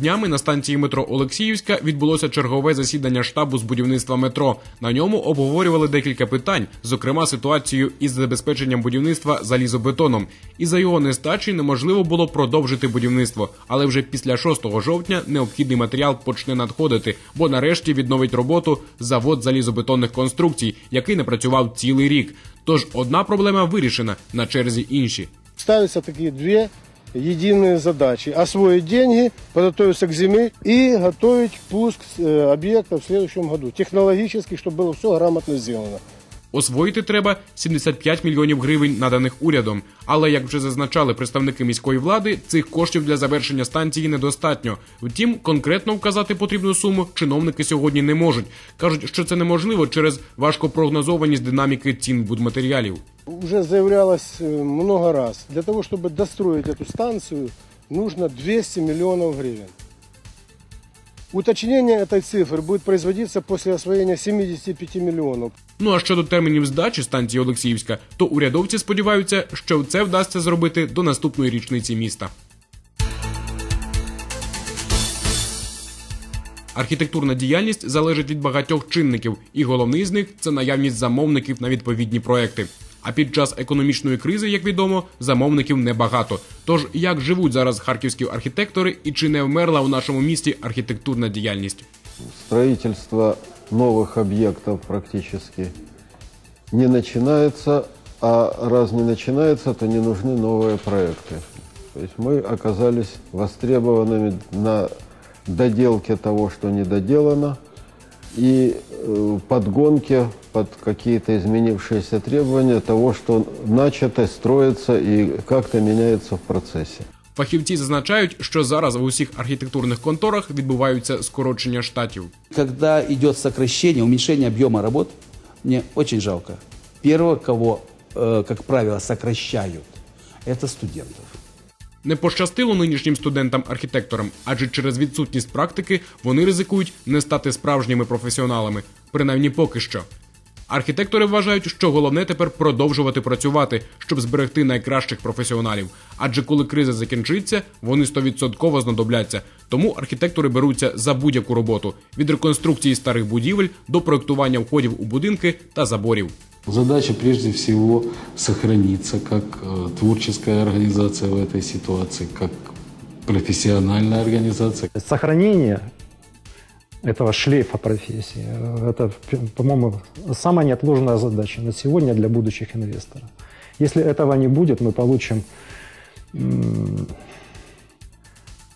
Днями на станції метро Олексіївська відбулося чергове засідання штабу з будівництва метро. На ньому обговорювали декілька питань, зокрема ситуацію із забезпеченням будівництва залізобетоном. І за його нестачі неможливо було продовжити будівництво. Але вже після 6 жовтня необхідний матеріал почне надходити, бо нарешті відновить роботу завод залізобетонних конструкцій, який не працював цілий рік. Тож одна проблема вирішена на черзі інші. Ставятся такие две единые задачи. Освоить деньги, подготовиться к зиме и готовить пуск э, объекта в следующем году. Технологически, чтобы было все грамотно сделано. Освоїти треба 75 мільйонів гривень, наданих урядом. Але як вже зазначали представники міської влади, цих коштів для завершення станції недостатньо. Втім, конкретно вказати потрібну суму чиновники сьогодні не можуть. кажуть, що це неможливо через важкопрогнозованість динаміки цін будматеріалів. Уже заявлялось э, много раз. Для того, чтобы достроить эту станцию, нужно 200 миллионов гривен. Уточнение этой цифры будет производиться после освоения 75 миллионов. Ну а щодо термінів здачі станції Олексіївська, то урядовці сподіваються, що це вдасться зробити до наступної річниці міста. Архітектурна діяльність залежить від багатьох чинників, і головний з них це наявність замовників на відповідні проекти. А під час економічної кризи, як відомо, замовників небагато. Тож як живуть зараз харківські архітектори і чи не вмерла у нашому місті архітектурна діяльність? Строительство новых объектов практически не начинается, а раз не начинается, то не нужны новые проекты. То есть мы оказались востребованными на доделке того, что не доделано, и э, подгонке под какие-то изменившиеся требования того, что начато, строится и как-то меняется в процессе. Фахівці зазначають, що зараз в усіх архітектурних конторах відбуваються скорочення штатів. Когда идет сокращение, уменьшение объема работ, мне очень жалко. Первого, кого, э, как правило, сокращают, это студентов. Не пощастило нинішнім студентам-архітекторам, адже через відсутність практики вони ризикують не стати справжніми професіоналами, принаймні поки що. Архітектори вважають, що головне тепер продовжувати працювати, щоб зберегти найкращих професіоналів. Адже коли криза закінчиться, вони стовідсотково знадобляться. Тому архітектори беруться за будь-яку роботу від реконструкції старих будівель до проектування входів у будинки та заборів. Задача прежде всего сохраниться как э, творческая организация в этой ситуации, как профессиональная организация. Сохранение этого шлейфа профессии, э, это, по-моему, самая неотложная задача на сегодня для будущих инвесторов. Если этого не будет, мы получим м,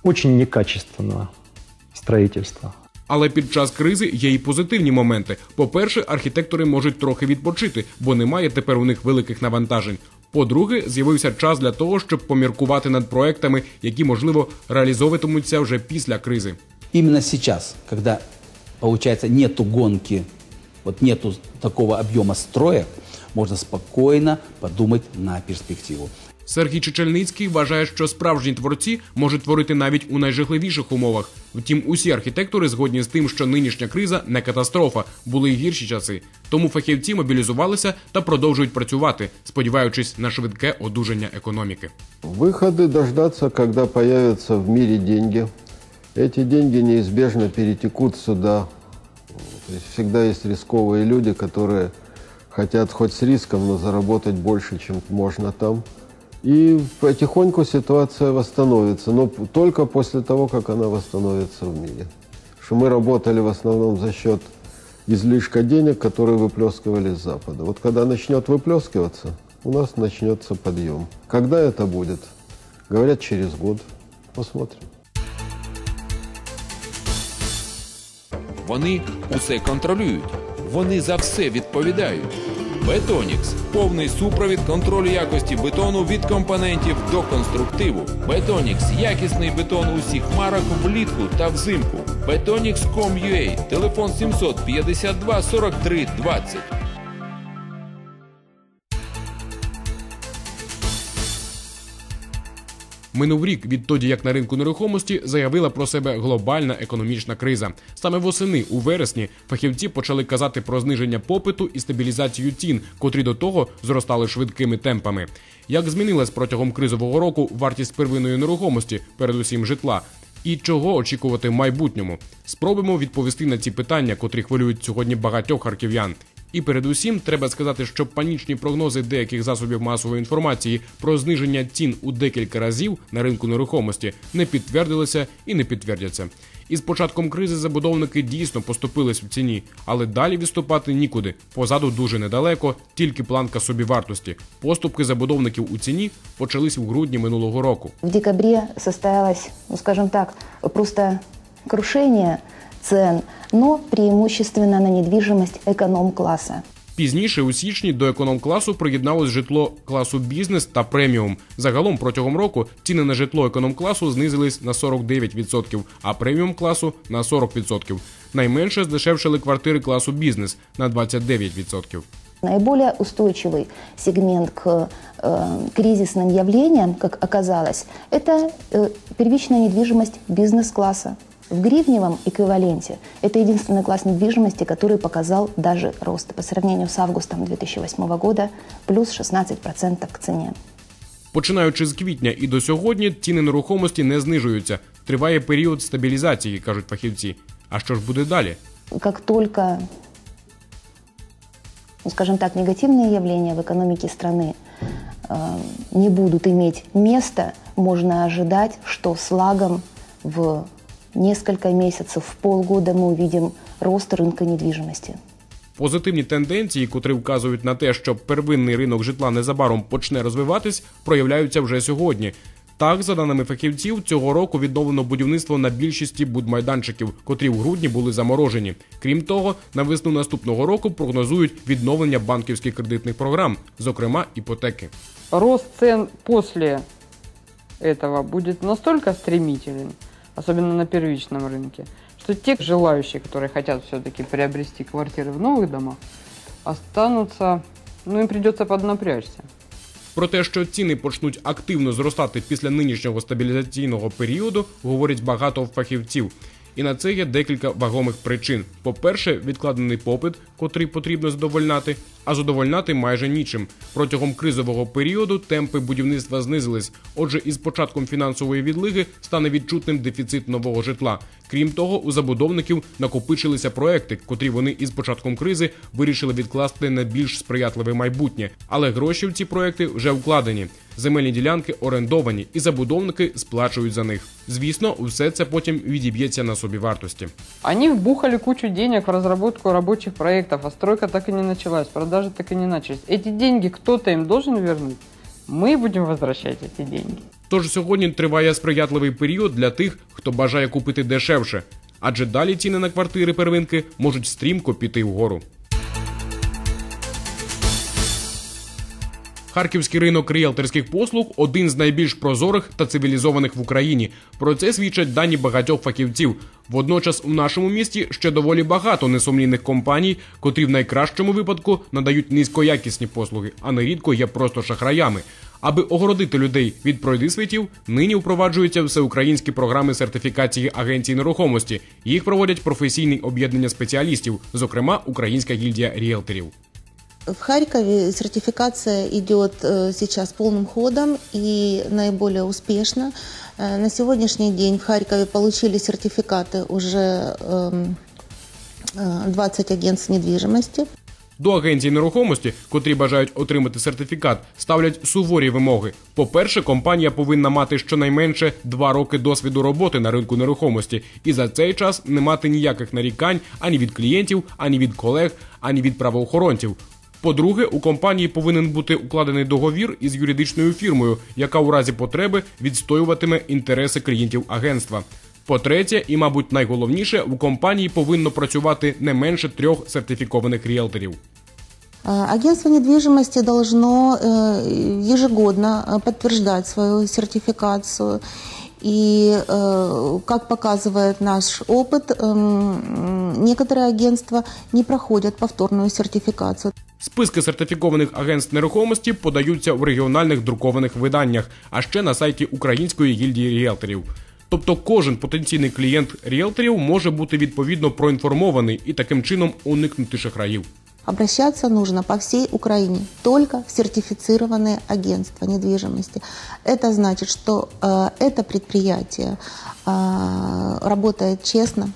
очень некачественное строительство. Але під час кризи є і позитивні моменти. По-перше, архітектори можуть трохи відпочити, бо немає тепер у них великих навантажень. По-друге, з'явився час для того, щоб поміркувати над проектами, які можливо реалізовуватимуться вже після кризи. Именно сейчас, когда, получается, нету гонки, вот нету такого объема строек, можно спокойно подумать на перспективу. Сергій Чечельницький вважає, що справжні творці можуть творити навіть у найжахливіших умовах. Втім, усі архітектори згодні з тим, що нинішня криза не катастрофа, були й гірші часи. Тому фахівці мобілізувалися та продовжують працювати, сподіваючись на швидке одужання економіки. Выходы дождаться, когда появятся в мире деньги. Эти деньги неизбежно перетекут сюда. То есть всегда есть рисковые люди, которые хотят хоть с риском, но заработать больше, чем можно там. И потихоньку ситуация восстановится, но только после того, как она восстановится в мире. Что мы работали в основном за счет излишка денег, которые выплескивали с Запада. Вот когда начнет выплескиваться, у нас начнется подъем. Когда это будет? Говорят, через год. Посмотрим. Вони усе контролюють. Вони за все відповідають. Бетонікс повний супровід контролю якості бетону від компонентів до конструктиву. Бетонікс якісний бетон усіх марок влітку та взимку. Betonics.com.ua, телефон 752 43 20. Минув рік відтоді, як на ринку нерухомості заявила про себе глобальна економічна криза. Саме восени у вересні фахівці почали казати про зниження попиту і стабілізацію цін, котрі до того зростали швидкими темпами. Як змінилась протягом кризового року вартість первинної нерухомості, передусім житла? І чого очікувати в майбутньому? Спробуємо відповісти на ці питання, котрі хвилюють сьогодні багатьох харків'ян. І передусім треба сказати, що панічні прогнози деяких засобів масової інформації про зниження цін у декілька разів на ринку нерухомості не підтвердилися і не підтвердяться. Із початком кризи забудовники дійсно поступились в ціні, але далі відступати нікуди. Позаду дуже недалеко, тільки планка собівартості. Поступки забудовників у ціні почались у грудні минулого року. В декабре состоялось, ну, скажем так, просто крушение цен, но преимущественно на недвижимость эконом-класса. Пізніше у січні до економ-класу приєдналось житло класу бізнес та преміум. Загалом протягом року ціни на житло економ-класу знизились на 49%, а преміум класу на 40%. Найменше здешевшили квартири класу бізнес на 29%. Наиболее устойчивый сегмент к э, кризисным явлениям, как оказалось, это э, первичная недвижимость бизнес-класса. В гривневом эквиваленте это единственный класс недвижимости, который показал даже рост по сравнению с августом 2008 года, плюс 16% к цене. Починаючи з квітня і до сьогодні, ціни нерухомості не знижуються. Триває період стабілізації, кажуть фахівці. А що ж буде далі? Как только, ну, скажем так, негативные явления в экономике страны э, не будут иметь места, можно ожидать, что с лагом в несколько месяцев, в полгода мы увидим рост рынка недвижимости. Позитивні тенденції, котрі вказують на те, що первинний ринок житла незабаром почне розвиватись, проявляються вже сьогодні. Так, за даними фахівців, цього року відновлено будівництво на більшості будмайданчиків, котрі в грудні були заморожені. Крім того, на весну наступного року прогнозують відновлення банківських кредитних програм, зокрема іпотеки. Рост цен после этого будет настолько стремителен, особенно на первичном рынке, что те желающие, которые хотят все-таки приобрести квартиры в новых домах, останутся, ну им придется поднапрячься. Про те, що ціни почнуть активно зростати після нинішнього стабілізаційного періоду, говорять багато фахівців. І на це є декілька вагомих причин. По-перше, відкладений попит, котрий потрібно задовольняти, а задовольняти майже нічим. Протягом кризового періоду темпи будівництва знизились. Отже, із початком фінансової відлиги стане відчутним дефіцит нового житла. Крім того, у забудовників накопичилися проекти, котрі вони із початком кризи вирішили відкласти на більш сприятливе майбутнє. Але гроші в ці проекти вже вкладені. Земельні ділянки орендовані, і забудовники сплачують за них. Звісно, усе це потім відіб'ється на собівартості. Они вбухали кучу денег в разработку рабочих проектов, а стройка так и не началась, продажи так и не начались. Эти деньги кто-то им должен вернуть. Мы будем возвращать эти деньги. Тож сьогодні триває сприятливий період для тих, хто бажає купити дешевше, адже далі ціни на квартири первинки можуть стрімко піти вгору. Харківський ринок ріелторських послуг один з найбільш прозорих та цивілізованих в Україні. Про це свідчать дані багатьох фахівців. Водночас у нашому місті ще доволі багато несумнівних компаній, котрі в найкращому випадку надають низькоякісні послуги, а нерідко є просто шахраями. Аби огородити людей від пройдисвітів, нині впроваджуються всеукраїнські програми сертифікації агенцій нерухомості. Їх проводять професійні об'єднання спеціалістів, зокрема Українська гільдія ріелторів. В Харькове сертификация идет э, сейчас полным ходом и наиболее успешно. Э, На сегодняшний день в Харькове получили сертификаты уже эм, э, 20 агентств недвижимости. До агенцій нерухомості, котрі бажають отримати сертифікат, ставлять суворі вимоги. По-перше, компанія повинна мати щонайменше два роки досвіду роботи на ринку нерухомості, і за цей час не мати ніяких нарікань ані від клієнтів, ані від колег, ані від правоохоронців. По-друге, у компанії повинен бути укладений договір із юридичною фірмою, яка у разі потреби відстоюватиме інтереси клієнтів агентства. По-третє, і, мабуть, найголовніше, у компанії повинно працювати не менше трьох сертифікованих ріелторів. Э, Агентство недвижимости должно э, ежегодно э, подтверждать свою сертификацию. И, э, как показывает наш опыт, эм, некоторые агентства не проходят повторную сертификацию. Списки сертифікованих агентств нерухомості подаються в регіональних друкованих виданнях, а ще на сайті Української гільдії ріелторів. Тобто кожен потенційний клієнт ріелторів може бути відповідно проінформований і таким чином уникнути шахраїв. Обращаться нужно по всей Украине только в сертифицированные агентства недвижимости. Это значит, что э, это предприятие э, работает честно.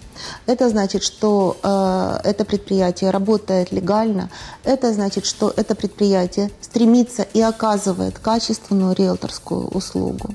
Это значит, что э, это предприятие работает легально. Это значит, что это предприятие стремится и оказывает качественную риэлторскую услугу.